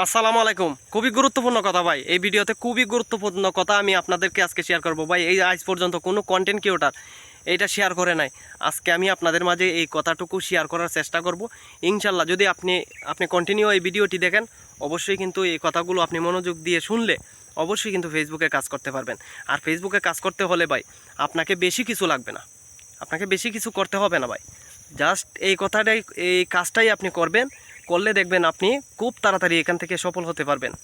আসসালামু আলাইকুম। খুবই গুরুত্বপূর্ণ কথা ভাই। এই ভিডিওতে খুবই গুরুত্বপূর্ণ কথা আমি আপনাদেরকে আজকে শেয়ার করব। ভাই, এই আজ পর্যন্ত কোনো কন্টেন্ট ক্রিয়েটার এইটা শেয়ার করে নাই। আজকে আমি আপনাদের মাঝে এই কথাটুকু শেয়ার করার চেষ্টা করব। ইনশাল্লাহ যদি আপনি আপনি কন্টিনিউ এই ভিডিওটি দেখেন, অবশ্যই কিন্তু এই কথাগুলো আপনি মনোযোগ দিয়ে শুনলে অবশ্যই কিন্তু ফেসবুকে কাজ করতে পারবেন। আর ফেসবুকে কাজ করতে হলে ভাই, আপনাকে বেশি কিছু লাগবে না। আপনাকে বেশি কিছু করতে হবে না ভাই। জাস্ট এই কথাটাই, এই কাজটাই আপনি করবেন। করলে দেখবেন আপনি খুব তাড়াতাড়ি এখান থেকে সফল হতে পারবেন।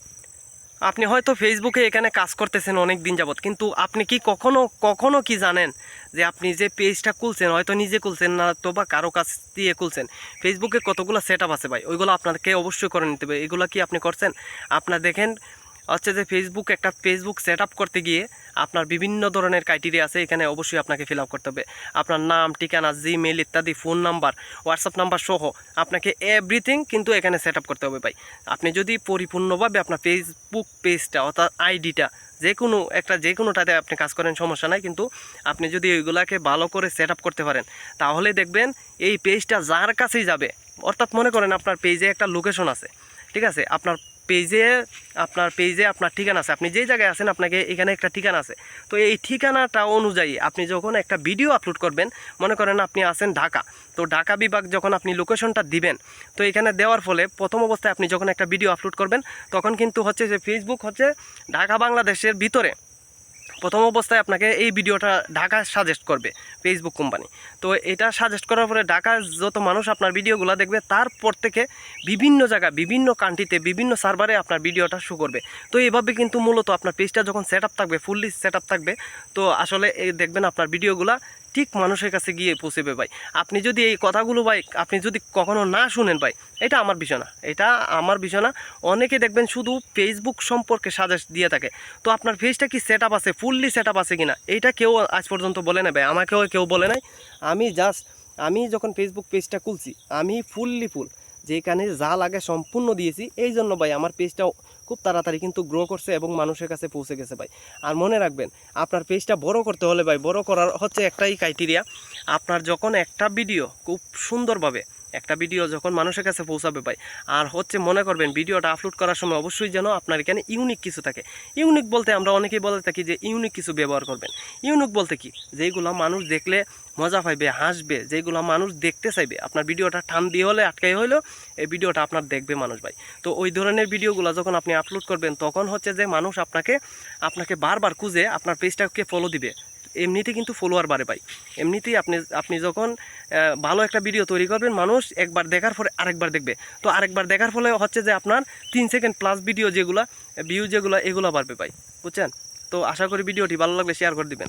আপনি হয়তো ফেসবুকে এখানে কাজ করতেছেন অনেক দিন যাবত কিন্তু আপনি কি কখনো কখনো কি জানেন যে আপনি যে পেজটা খুলছেন, হয়তো নিজে খুলছেন না তো বা কারও কাছ দিয়ে খুলছেন। ফেসবুকে কতগুলো সেট আছে ভাই? ওইগুলো আপনাকে অবশ্যই করে নিতে হবে। এগুলো কি আপনি করছেন? আপনার দেখেন হচ্ছে যে ফেসবুক একটা ফেসবুক সেট করতে গিয়ে আপনার বিভিন্ন ধরনের ক্রাইটেরিয়া আছে, এখানে অবশ্যই আপনাকে ফিল করতে হবে। আপনার নাম, ঠিকানা জিমেল ইত্যাদি ফোন নাম্বার হোয়াটসঅ্যাপ নাম্বার সহ আপনাকে এভরিথিং কিন্তু এখানে সেট করতে হবে ভাই। আপনি যদি পরিপূর্ণভাবে আপনার ফেসবুক পেজটা অর্থাৎ আইডিটা যে কোনো একটা যে কোনোটাতে আপনি কাজ করেন, সমস্যা নাই। কিন্তু আপনি যদি ওইগুলাকে ভালো করে সেট করতে পারেন, তাহলে দেখবেন এই পেজটা যার কাছেই যাবে। অর্থাৎ মনে করেন আপনার পেজে একটা লোকেশন আছে, ঠিক আছে? আপনার পেজে, আপনার পেজে আপনার ঠিকানা আছে। আপনি যেই জায়গায় আছেন, আপনাকে এখানে একটা ঠিকানা আছে। তো এই ঠিকানাটা অনুযায়ী আপনি যখন একটা ভিডিও আপলোড করবেন, মনে করেন আপনি আছেন ঢাকা। তো ঢাকা বিভাগ যখন আপনি লোকেশনটা দিবেন, তো এখানে দেওয়ার ফলে প্রথম অবস্থায় আপনি যখন একটা ভিডিও আপলোড করবেন, তখন কিন্তু হচ্ছে যে ফেসবুক হচ্ছে ঢাকা বাংলাদেশের ভিতরে। প্রথম অবস্থায় আপনাকে এই ভিডিওটা ঢাকা সাজেস্ট করবে ফেসবুক কোম্পানি তো এটা সাজেস্ট করার পরে ঢাকার যত মানুষ আপনার ভিডিওগুলো দেখবে, তারপর থেকে বিভিন্ন জায়গা বিভিন্ন কান্ট্রিতে বিভিন্ন সার্ভারে আপনার ভিডিওটা শু করবে। তো এইভাবে কিন্তু মূলত আপনার পেজটা যখন সেট থাকবে ফুললি সেট থাকবে, তো আসলে দেখবেন আপনার ভিডিওগুলো ঠিক মানুষের কাছে গিয়ে পৌঁছেবে ভাই। আপনি যদি এই কথাগুলো ভাই, আপনি যদি কখনো না শুনেন ভাই, এটা আমার বিষয় না। এটা আমার বিষয় না। অনেকে দেখবেন শুধু ফেসবুক সম্পর্কে সাজেস্ট দিয়ে থাকে। তো আপনার ফেসটা কি সেট আপ আছে? ফুললি সেট আপ আছে কিনা? এটা কেউ আজ পর্যন্ত বলে না ভাই। আমাকেও কেউ বলে নাই। আমি জাস্ট আমি যখন ফেসবুক পেজটা খুলছি, আমি ফুললি ফুল যেখানে যা লাগে সম্পূর্ণ দিয়েছি। এই জন্য ভাই আমার পেজটাও খুব তাড়াতাড়ি কিন্তু গ্রো করছে এবং মানুষের কাছে পৌঁছে গেছে ভাই। আর মনে রাখবেন, আপনার পেজটা বড় করতে হলে ভাই বড় করার হচ্ছে একটাই ক্রাইটেরিয়া আপনার যখন একটা ভিডিও খুব সুন্দরভাবে, একটা ভিডিও যখন মানুষের কাছে পৌঁছাবে ভাই, আর হচ্ছে মনে করবেন ভিডিওটা আপলোড করার সময় অবশ্যই যেন আপনার এখানে ইউনিক কিছু থাকে। ইউনিক বলতে আমরা অনেকেই বলে থাকি যে ইউনিক কিছু ব্যবহার করবেন। ইউনিক বলতে কি? যেগুলো মানুষ দেখলে মজা পাইবে, হাসবে যেগুলো মানুষ দেখতে চাইবে, আপনার ভিডিওটা টান দিয়ে হলে, আটকাই হলেও এই ভিডিওটা আপনার দেখবে মানুষ ভাই। তো ওই ধরনের ভিডিওগুলো যখন আপনি আপলোড করবেন, তখন হচ্ছে যে মানুষ আপনাকে আপনাকে বারবার খুঁজে আপনার পেজটাকে ফলো দিবে। এমনিতে কিন্তু ফলোয়ার বাড়ে পাই এমনিতেই আপনি আপনি যখন ভালো একটা ভিডিও তৈরি করবেন, মানুষ একবার দেখার পরে আরেকবার দেখবে। তো আরেকবার দেখার ফলে হচ্ছে যে আপনার তিন সেকেন্ড প্লাস ভিডিও যেগুলো ভিউ যেগুলো, এগুলো বাড়বে ভাই। বুঝছেন? তো আশা করি ভিডিওটি ভালো লাগলে শেয়ার করে দিবেন।